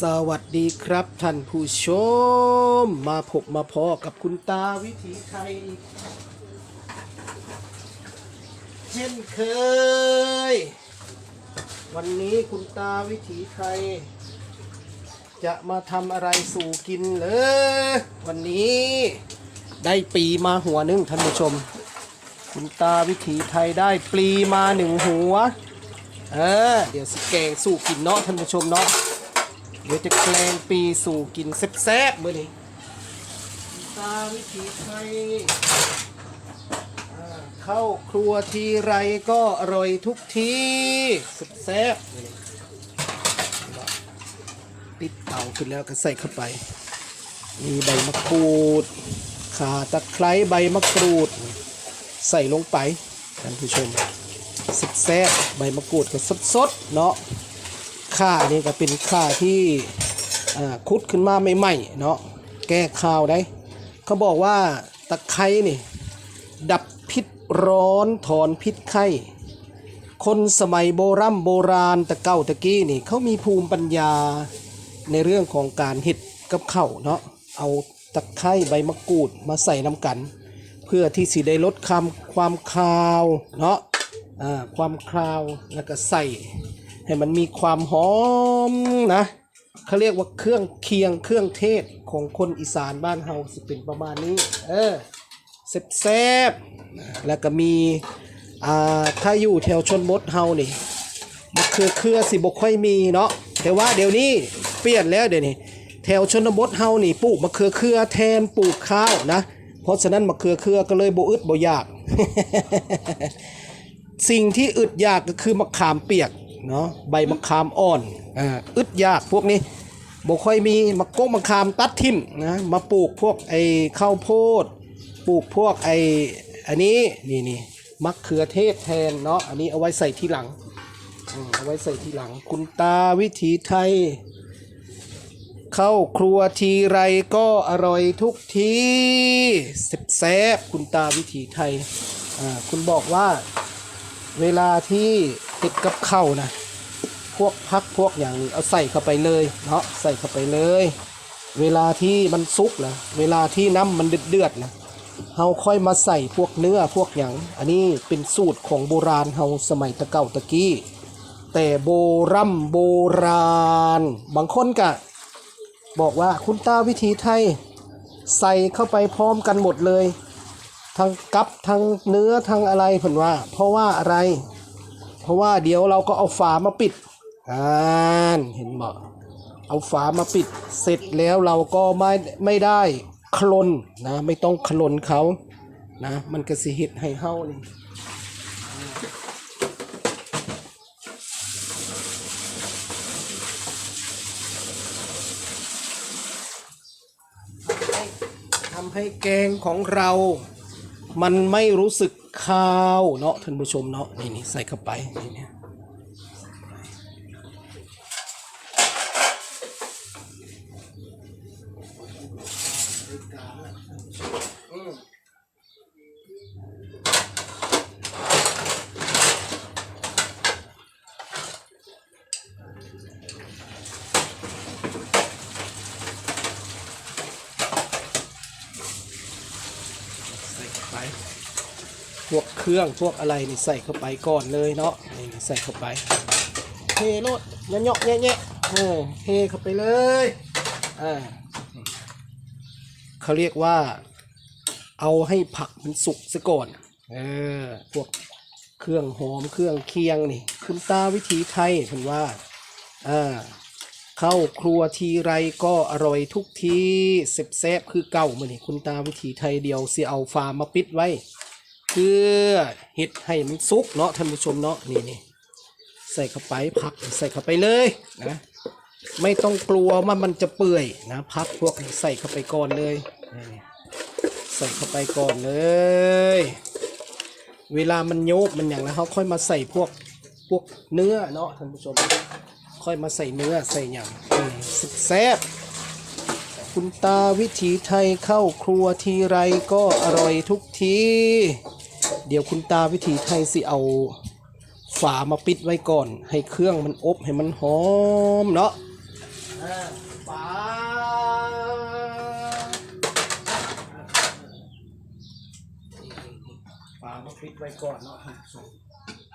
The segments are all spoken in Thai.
สวัสดีครับท่านผู้ชม มาพบมาพอกับคุณตาวิถีไทย เช่นเคย วันนี้คุณตาวิถีไทย จะมาทำอะไรสู่กินเลยวันนี้ได้ปีมาหัวหนึงท่านผู้ชม คุณตาวิถีไทยได้ปลีมาหนึ่งหัว เออ เดี๋ยวสิแกงสู่กินเนาะท่านผู้ชมเนาะ เดี๋ยวจะแกล้งปีสู่กินแซ่บๆมื้อนี้ตาวิถีไทยเข้าครัวทีไรก็อร่อยทุกทีแซ่บๆติดเตาขึ้นแล้วก็ใส่เข้าไป มีใบมะกรูดข่าตะไคร้ใบมะกรูด ใส่ลงไปท่านผู้ชมแซ่บๆใบมะกรูดก็สดๆ เนาะ ข่านี่ก็เป็นข่าที่คุดขึ้นมาใหม่ๆเนาะแก้ข่าวได้เขาบอกว่าตะไคร้นี่ดับพิษร้อนถอนพิษไข้ คนสมัยโบรโบราณตะเก้าตะกี้นี่เขามีภูมิปัญญาในเรื่องของการเห็ดกับเข้าเนาะเอาตะไคร้ใบมะกรูดมาใส่น้ำกัน เพื่อที่สิได้ลดความความคาวเนาะอ่าความคาวแล้วก็ใส่ ให้มันมีความหอมนะเขาเรียกว่าเครื่องเคียงเครื่องเทศของคนอีสานบ้านเฮาสิเป็นประมาณนี้ เออแซ่บๆแล้วก็มีอ่าถ้าอยู่แถวชนบทเฮานี่มะเขือเครือสิบ่ค่อยมีเนาะแต่ว่าเดี๋ยวนี้เปลี่ยนแล้วเดี๋ยวนี้แถวชนบทเฮานี่ปลูกมะเขือเครือแทนปลูกข้าวนะเพราะฉะนั้นมะเขือเครือก็เลยบ่อึดบ่อยาก สิ่งที่อึดยากก็คือมะขามเปียก เนาะใบมะขามอ่อนอ่าอึดยากพวกนี้บ่ค่อยมีมะกกมะขามตัดทิ่มนะมาปลูกพวกไอ้ข้าวโพด ปลูกพวกไอ้อันนี้นี่นี่มะเขือเทศแทนเนาะอันนี้เอาไว้ใส่ทีหลังอืมเอาไว้ใส่ทีหลัง คุณตาวิถีไทย เข้าครัวทีไรก็อร่อยทุกทีแซ่บๆคุณตาวิถีไทยอ่าคุณบอกว่าเวลาที่ ติดกับข้าวนะ พวกพักพวกอย่างเอาใส่เข้าไปเลยเนาะใส่เข้าไปเลย เวลาที่มันซุกนะเวลาที่น้ำมันเดือดเดือดๆนะเฮาค่อยมาใส่พวกเนื้อพวกอย่างอันนี้เป็นสูตรของโบราณเฮาสมัยตะเก่าตะกี้ แต่โบรำโบราณ บางคนก็บอกว่าคุณตาวิถีไทยใส่เข้าไปพร้อมกันหมดเลย ทั้งกับทั้งเนื้อทั้งอะไรเพิ่นว่า เพราะว่าอะไร เพราะว่าเดี๋ยวเราก็เอาฝามาปิดอ่านเห็นบ่เอาฝามาปิดเสร็จแล้วเราก็ไม่ไม่ได้คลนนะ ไม่ต้องคลนเขานะ มันก็สิเฮ็ดให้เฮานี่ทำให้แกงของเรา มันไม่รู้สึก ข้าวเนาะท่านผู้ชมเนาะนี่นี่ใส่เข้าไปนี่เนี่ย วกเครื่องพวกอะไรนี่ใส่เข้าไปก่อนเลยเนาะนี่ใส่เข้าไปเทโลดเยาะๆแงะๆเออเทเข้าไปเลยอ่าเขาเรียกว่า เอาให้ผักมันสุกซะก่อนเออพวกเครื่องหอมเครื่องเคียงนี่คุณตาวิถีไทยเพิ่นว่าอ่าเข้าครัวทีไรก็อร่อยทุกทีแซบๆคือเก่ามื้อนี้คุณตาวิถีไทยเดียวเสิเอาฟาร์มมาปิดไว้ พื่อเห็ดให้มันสุกเนาะท่านผู้ชมเนาะนี่นี่ใส่เข้าไปผักใส่เข้าไปเลยนะไม่ต้องกลัวว่ามันจะเปื่อยนะพักพวกนี้ใส่เข้าไปก่อนเลยใส่เข้าไปก่อนเลย เวลามันโยกมันอย่างแล้วเขาค่อยมาใส่พวกพวกเนื้อเนาะท่านผู้ชม ค่อยมาใส่เนื้อใส่อย่างสุดแซ่บ คุณตาวิถีไทยเข้าครัวทีไรก็อร่อยทุกที เดี๋ยวคุณตาวิถีไทยสิเอาฝามาปิดไว้ก่อน ให้เครื่องมันอบให้มันหอมเนาะอ่าอปาปามาปิดไว้ก่อนเนาะ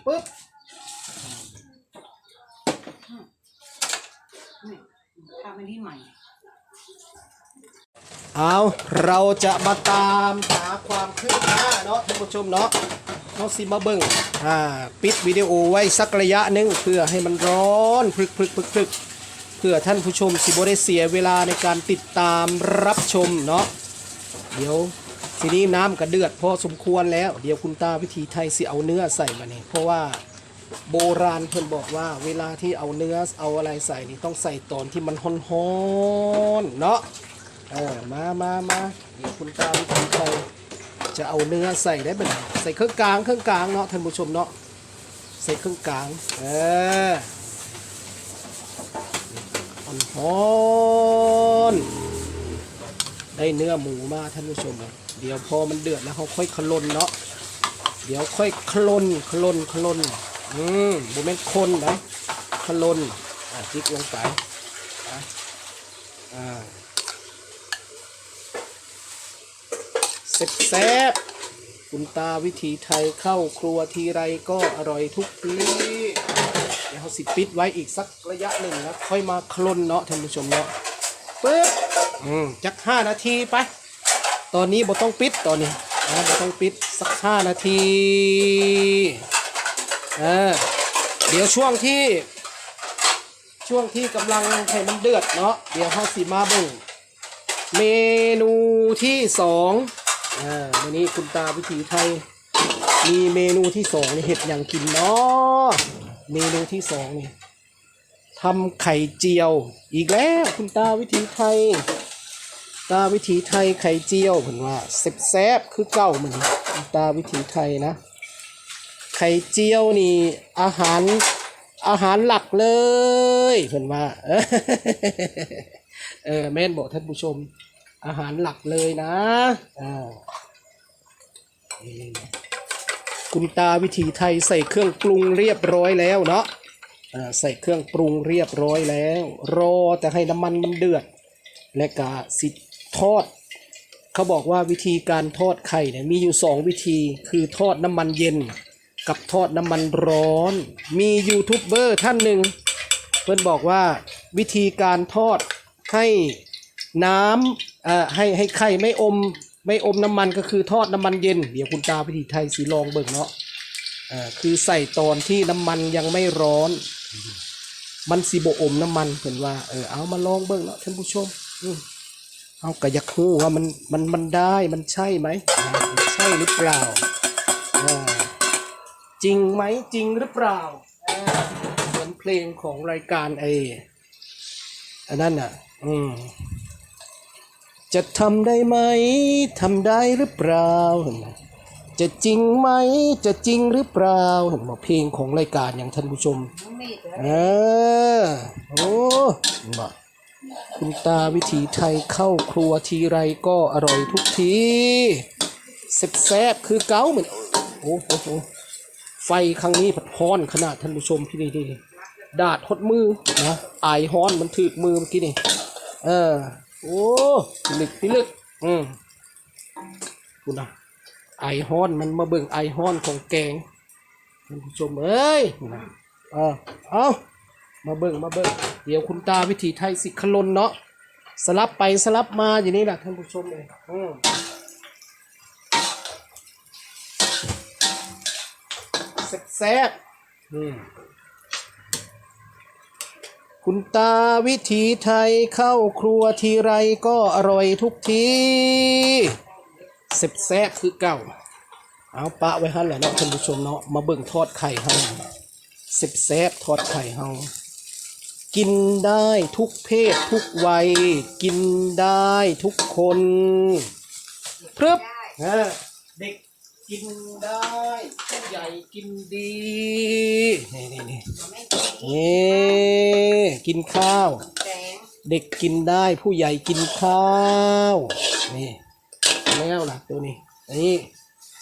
ปึ๊บทำอันนี้ใหม่ เอาเราจะมาตามหาความคืบหน้าเนาะท่านผู้ชมเนาะเราสิมาเบิงอ่าปิดวิดีโอไว้สักระยะหนึ่งเพื่อให้มันร้อนพลึกพลึกพลึกพลึกเพื่อท่านผู้ชมสิบ่ได้เสียเวลาในการติดตามรับชมเนาะเดี๋ยวทีนี้น้ำกระเดือดพอสมควรแล้ว เดี๋ยวคุณตาวิธีไทยสิเอาเนื้อใส่มาเนี่เพราะว่าโบราณเพิ่นบอกว่าเวลาที่เอาเนื้อเอาอะไรใส่นี่ต้องใส่ตอนที่มันฮ้อนๆเนาะ เออมามามาเดี๋ยวคุณตาวิธีไทยจะเอาเนื้อใส่ได้เป็นใส่เครื่องกลางเครื่องกลางเนาะท่านผู้ชมเนาะใส่เครื่องกลางเอออ่อนหอนได้เนื้อหมูมาท่านผู้ชมเลยเดี๋ยวพอมันเดือดแล้วเขาค่อยคลนเนาะเดี๋ยวค่อยคลนคลนคลนอืมบุเม็นคนนะคลนอะจิกลงไปอะอ่า เซ็บแซบคุณตาวิถีไทยเข้าครัวทีไรก็อร่อยทุกทีเดี๋ยวเขาสิปิดไว้อีกสักระยะหนึ่งแล้วค่อยมาคลนเนาะท่านผู้ชมเนาะปึ๊บอืมจักห้านาทีไป ตอนนี้บ่ต้องปิดตอนนี้นะบ่ต้องปิดสักห้านาทีเออเดี๋ยวช่วงที่ช่วงที่กำลังให้มันเดือดเนาะเดี๋ยวเขาสิมาเบิ่งเมนูที่สอง อ่าวันนี้คุณตาวิถีไทย มีเมนูที่สองนี่เห็ดอย่างกินเนาะเมนูที่สองนี่ทำไข่เจียว อีกแล้วคุณตาวิถีไทย ตาวิถีไทยไข่เจียวเห็นว่าแซ่บแซบคือเก่าเหมือนคุณตาวิถีไทยนะ ไข่เจียวนี่อาหารอาหารหลักเลยเห็นว่า เออแม่นบอกท่านผู้ชม อาหารหลักเลยนะอ่านี่คุณตาวิถีไทยใส่เครื่องปรุงเรียบร้อยแล้วเนาะอ่าใส่เครื่องปรุงเรียบร้อยแล้ว รอแต่ให้น้ำมันมันเดือด และกาสิทอด เขาบอกว่าวิธีการทอดไข่เนี่ยมีอยู่สองวิธีคือทอดน้ำมันเย็น กับทอดน้ำมันร้อน มียูทูบเบอร์ท่านหนึ่งเพื่อนบอกว่าวิธีการทอดให้ น้ำอ่อให้ให้ไข่ไม่อมไม่อมน้ำมันก็คือทอดน้ำมันเย็น เดี๋ยวคุณตาวิธีไทยสีลองเบิ่งเนาะอ่อคือใส่ตอนที่น้ำมันยังไม่ร้อน มันสีโบอมน้ำมันเห็นว่าเออเอามาลองเบิ่งเนาะท่านผู้ชมอืมเอากระยักหูว่ามันมันมันได้มันใช่ไหมมันใช่หรือเปล่าอ่าจริงไหมจริงหรือเปล่าอ่าเหมือนเพลงของรายการไอ้อันนั้นอะ อืม จะทำได้ไหมทำได้หรือเปล่าเห็นไหมจะจริงไหมจะจริงหรือเปล่าเห็นไหมเพลงของรายการอย่างท่านผู้ชมมีดเหรอเออโอ้บ่คุณตาวิถีไทยเข้าครัวทีไรก็อร่อยทุกทีแซ่บๆคือเก้าเหมือนโอ้โหโอ้โหไฟครั้งนี้ผัดฮ้อนขนาดท่านผู้ชมพี่นี่ดิดาดหดมือนะอายฮ้อนมันถืดมือเมื่อกี้นี่เออ โอ้พิลึกพิลึก อืมคุณนะไอฮ้อนมันมาเบิ่งไอฮ้อนของแกงท่านผู้ชมเอ้ยนะเออเอามาเบิ่งมาเบิ่งเดี๋ยวคุณตาวิถีไทยสิขลนเนาะสลับไปสลับมาอย่างนี้แหละท่านผู้ชมเลยอืมแซ่บๆอืม คุณตาวิถีไทยเข้าครัวทีไรก็อร่อยทุกทีแซ่บคือเก่า เอาปะไว้หั่นแหละเนาะท่านผู้ชมเนาะมาเบิ่งทอดไข่เฮาสิบแซบทอดไข่เฮากินได้ทุกเพศทุกวัย กินได้ทุกคนพรึบเด็ก กินได้ผู้ใหญ่กินดี นี่นี่นี่นี่กินข้าว เด็กกินได้ผู้ใหญ่กินข้าว นี่แล้วล่ะตัวนี้นี่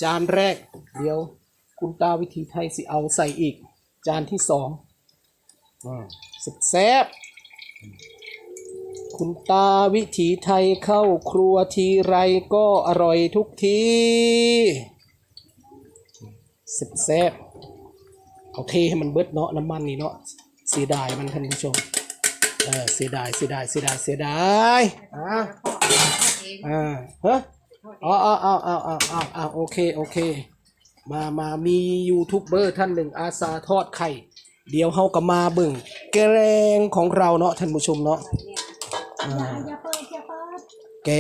จานแรก เดี๋ยว คุณตาวิธีไทยสิเอาใส่อีก จานที่สองอืมสุดแซ่บคุณตาวิถีไทยเข้าครัวทีไรก็อร่อยทุกที สิบแซบเอาเทให้มันเบิดเนาะน้ำมันนี่เนาะเสียดายมันท่านผู้ชมเออเสียดายเสียดายเสียดายเสียดายอ่าอ่าเฮ้ยอ๋ออ๋ออ๋ออ๋ออ๋ออ๋ออ๋อโอเคโอเค มามามียูทูบเบอร์ท่านหนึ่งอาสาทอดไข่ เดี๋ยวเฮาก็มาเบิ่งแกงของเราเนาะท่านผู้ชมเนาะอ่า แก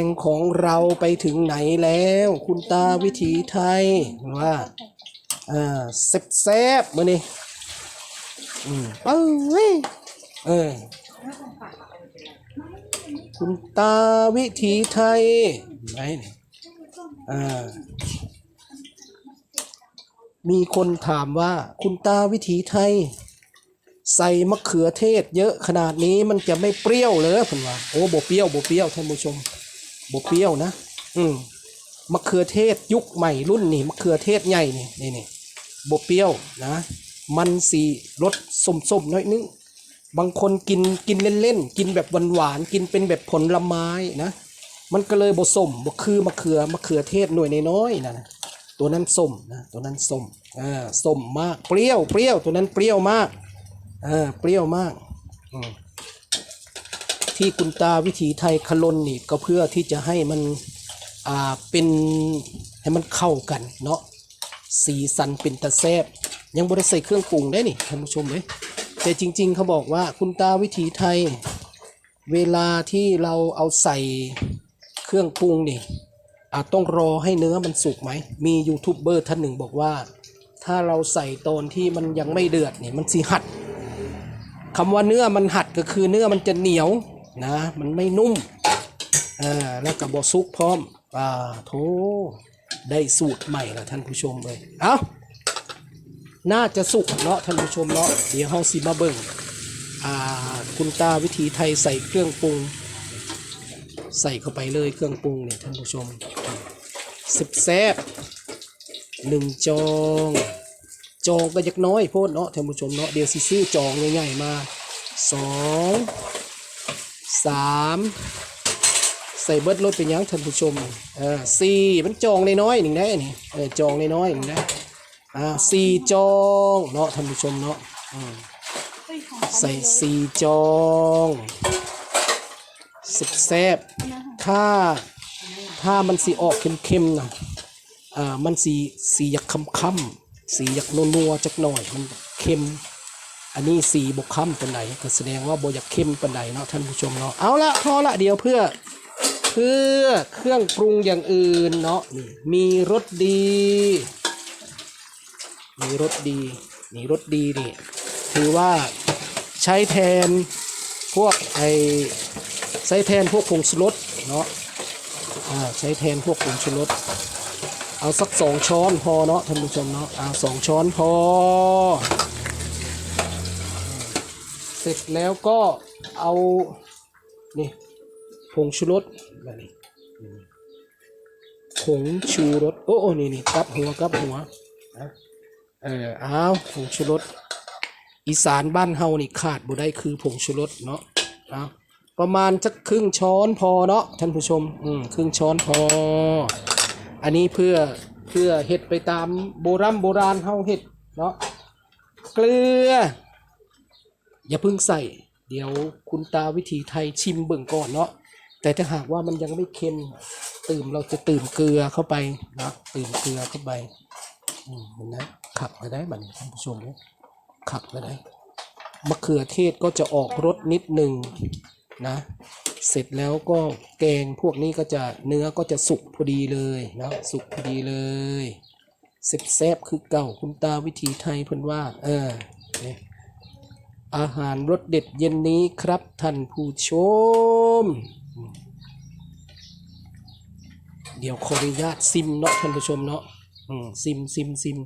งของเราไปถึงไหนแล้ว คุณตาวิถีไทยว่าอ่าแซ่บแซ่บมื้อนี้อืมเอ้ยเออคุณตาวิถีไทยไหนนี่อ่ามีคนถามว่าคุณตาวิถีไทย ใส่มะเขือเทศ เยอะขนาดนี้มันจะไม่เปรี้ยวเลยเพิ่นว่าโอ้บ่เปรี้ยวบ่เปรี้ยวท่านผู้ชมบ่เปรี้ยวนะ อืมมะเขือเทศยุคใหม่รุ่นนี่มะเขือเทศใหญ่นี่นี่นี่บ่เปรี้ยวนะ มันสีรสส้มๆน้อยนึงบางคนกินกินเล่นๆกินแบบหวานๆกินเป็นแบบผลไม้นะ มันก็เลยบส้มบคือมะเขือมะเขือเทศหน่วยน้อยๆนะตัวนั้นส้มนะตัวนั้นส้มอ่าส้มมากเปรี้ยวเปรี้ยวตัวนั้นเปรี้ยวมาก ออเปรี้ยวมากที่คุณตาวิถีไทยขลนนี่ก็เพื่อที่จะให้มันอ่าเป็นให้มันเข้ากันเนาะสีสันเป็นตะแซบยังบริใส่เครื่องปรุงได้นี่ท่านผู้ชมเลยแต่จริง ๆ เขาบอกว่าคุณตาวิถีไทย เวลาที่เราเอาใส่เครื่องปรุงนี่อาจต้องรอให้เนื้อมันสุกไหม มียูทูบเบอร์ท่านหนึ่งบอกว่า ถ้าเราใส่ตอนที่มันยังไม่เดือดเนี่ยมันสิหัด คำว่าเนื้อมันหัดก็คือเนื้อมันจะเหนียวนะมันไม่นุ่มอ่าแล้วกับบอซุกพร้อมอ่าโถได้สูตรใหม่ล้วท่านผู้ชมเลยเอาน่าจะสุกเนาะท่านผู้ชมเนาะเดี๋ยวเฮาสิมาเบิ่งอ่าคุณตาวิธีไทยใส่เครื่องปรุง ใส่เข้าไปเลยเครื่องปรุงเนี่ยท่านผู้ชมสิบแซบหนึ่งจอง จองก็ยักน้อยโพดเนาะท่านผู้ชมเนาะเดี๋ยวสิซื้อจองใหญ่ๆมาสองสามใส่เบิดรถเป็นหยังท่านผู้ชมเออสี่มันจองน้อยๆหนึ่งได้นี่เออจองน้อยๆหนึ่งได้อ่าสี่จองเนาะท่านผู้ชมเนาะอืมใส่สี่จองสิบแซบถ้าถ้ามันสีออกเค็มๆนะอ่ามันสีสีอยากคำคำๆ สีอยากนัวๆจักหน่อยมันเค็มอันนี้สีบกค่ำปันใดก็แสดงว่าบอยากเค็มปันใดเนาะท่านผู้ชมเนาะเอาละพอละเดี๋ยวเพื่อเพื่อเครื่องปรุงอย่างอื่นเนาะนี่มีรสดี มีรสดีนี่รสดีนี่ถือว่าใช้แทนพวกไอใช้แทนพวกผงชูรสเนาะอ่าใช้แทนพวกผงชูรส เอาสักสองช้อนพอเนาะท่านผู้ชมเนาะเอาสองช้อนพอ เสร็จแล้วก็เอานี่ผงชูรสแบบนี้ผงชูรสโอ้โอ้นี่นี่กับหัวกับหัวเออเอาผงชูรสอีสานบ้านเฮานี่ขาดบ่ได้คือผงชูรสเนาะเอาประมาณสักครึ่งช้อนพอเนาะท่านผู้ชมอืมครึ่งช้อนพอ อันนี้เพื่อเพื่อเห็ดไปตามโบราณโบราณเฮาเห็ดเนาะเกลือ อย่าเพิ่งใส่ เดี๋ยวคุณตาวิธีไทยชิมเบิ่งก่อนเนาะแต่ถ้าหากว่ามันยังไม่เค็มตื่มเราจะตื่มเกลือเข้าไปนะตื่มเกลือเข้าไปอืมนไหมขับไปได้บัดนี้ท่านผู้ชมเนี่ยขับไปได้มะเขือเทศก็จะออกรสนิดหนึ่ง นะ เสร็จแล้วก็แกงพวกนี้ก็จะเนื้อก็จะสุกพอดีเลยนะสุกพอดีเลยเซบแซบคือเก่าคุณตาวิธีไทยเพิ่นว่า เอออาหารรสเด็ดเย็นนี้ครับท่านผู้ชม เดี๋ยวขออนุญาตซิมเนาะท่านผู้ชมเนาะอืมซิมซิมซิม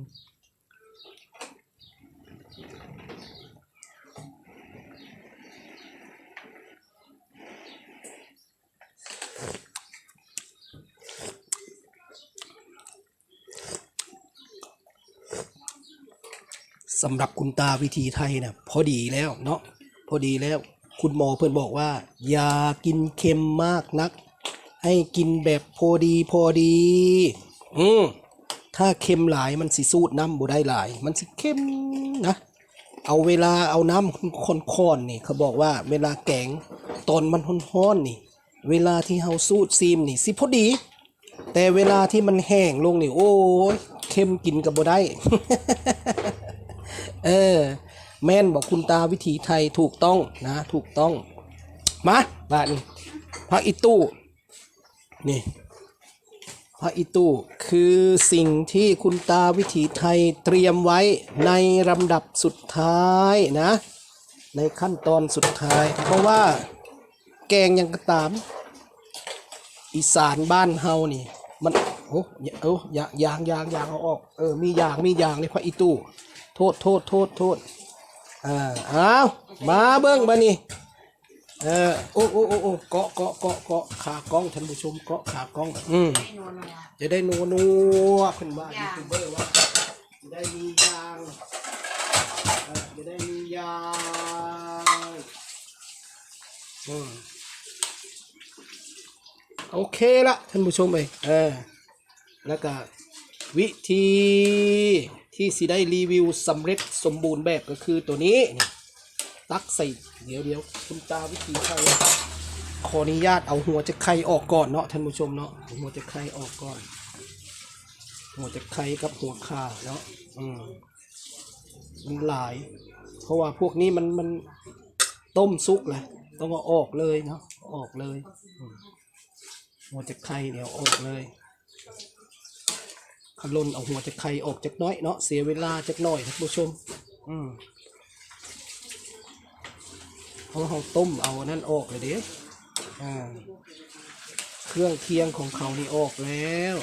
สำหรับคุณตาวิธีไทยนะพอดีแล้วเนาะพอดีแล้วคุณหมอเพื่อนบอกว่า อย่ากินเค็มมากนัก ให้กินแบบพอดีพอดี อืมถ้าเค็มหลายมันสิสูดน้ำบ่ได้หลาย มันสิเค็มนะ เอาเวลาเอาน้ำข้นๆนี่ เขาบอกว่าเวลาแกงตอนมันร้อนๆนี่ เวลาที่เฮาสูดซีมนี่ สิพอดี แต่เวลาที่มันแห้งลงนี่ โอ้ยเค็มกินกับบ่ได้ เออ แม่นบอกคุณตาวิถีไทยถูกต้องนะ ถูกต้อง มาบ้านพระอิตู้ นี่พระอิตู้คือสิ่งที่คุณตาวิถีไทยเตรียมไว้ในลำดับสุดท้ายนะ ในขั้นตอนสุดท้าย เพราะว่าแกงยังกระตาม อีสานบ้านเฮานี่มันโอ้ยเออยางยางยางยางเอาออก เออ มียาง มียางในพระอิตู้ ทษโทษโทษโทษอ่าเอามาเบิ้งมานี่เออโอ้โอ้โอ้โอ้เกาะเกาะเกาะเกาะขากล้องท่านผู้ชมเกาะขากล้องอืมให้นัวนัวจะได้นัวนัวขึ้นว่ายูยางทูบเบอร์ว่าจะได้มียางเออจะได้มียางอืมโอเคละท่านผู้ชมเอยเออแล้วก็วิธี ที่สิได้รีวิวสำเร็จสมบูรณ์แบบก็คือตัวนี้นตักใส่เดี๋ยวเดี๋ยวคุณตาวิธีใช้ขออนุญาตเอาหัวจะไข่ออกก่อนเนาะท่านผู้ชมเนาะหัวจะไข่ออกก่อน หัวจะไข่กับหัวขาเนาะอืมมันหลาย เพราะว่าพวกนี้มันมันต้มซุกแหละต้องเอาออกเลยเนาะออกเลยหัวจะไข่เดี๋ยวออกเลย ขลนเอาหัวจะไข่ออกจากน้อยเนาะเสียเวลาจากน่อยท่านผู้ชม อืมเพราะเราต้มเอานั่นออกเลยเด้อ่าเครื่องเคียงของเขานี่ออกแล้ว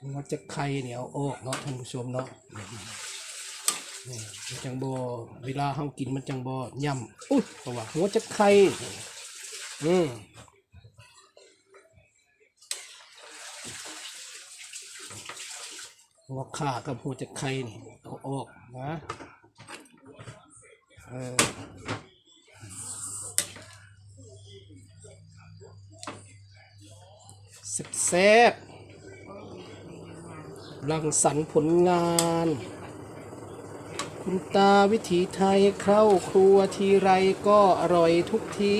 หัวจะไข่เหนียเอาออกเนาะท่านผู้ชมเนาะ นี่นี่มันจังบอเวลาเฮากินมันจังบอย่ำอุ้ยเพราะว่าหัวจะไข่อืมหัวขากับหัวจะไข่นี่เอาออกนะเออแซ่บๆรังสรรค์ผลงาน คุณตาวิถีไทยเข้าครัวทีไรก็อร่อยทุกที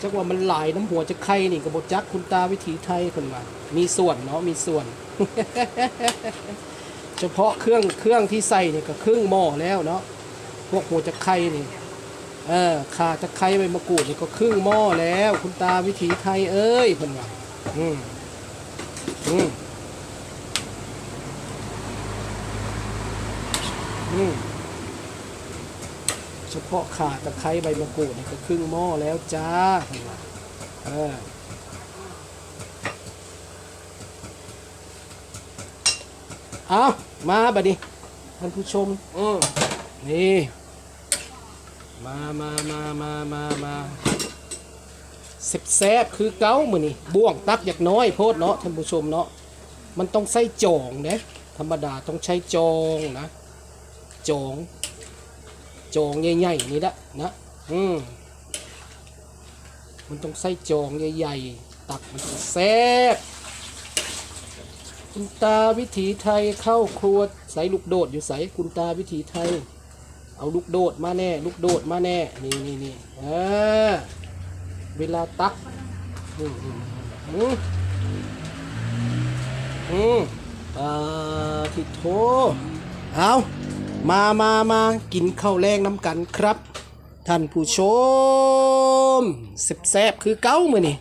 จักว่ามันหลายน้ำหัวจะไข่นี่กับบจักคุณตาวิถีไทยคนว่ามีส่วนเนาะมีส่วน เฉพาะเครื่องเครื่องที่ใส่เนี่ยก็ครึ่งหม้อแล้วเนาะพวกหัวจะไข่นี่เออขาจะไข่ใบมะกรูดนี่ก็ครึ่งหม้อแล้ว คุณตาวิถีไทยเอ้ยคนว่าอืมอืม อืมเฉพาะขาตะไคร้ใบมะกรูดนี่ก็ครึ่งหม้อแล้วจ้าเออเอามาบัดนี้ท่านผู้ชมอืมนี่ มามามามามามาเซบแซบคือเก้ามือนี่บ่วงตักอยากน้อยโพดเนาะท่านผู้ชมเนาะมันต้องใส่จองเด้ธรรมดาต้องใช้จองนะ จองจองใหญ่ๆนี่ละนะอืมมันต้องใส่จองใหญ่ๆตักมันแซ่บคุณตาวิถีไทยเข้าครัวใส่ลูกโดดอยู่ใส่คุณตาวิถีไทย เอาลูกโดดมาแน่ ลูกโดดมาแน่ นี่นี่นี่เออเวลาตักอืมอืมอืมอืมอ่าทิโทเอา มามามากินข้าวแรงน้ำกันครับ ท่านผู้ชมแซ่บๆคือเก้ามือนี่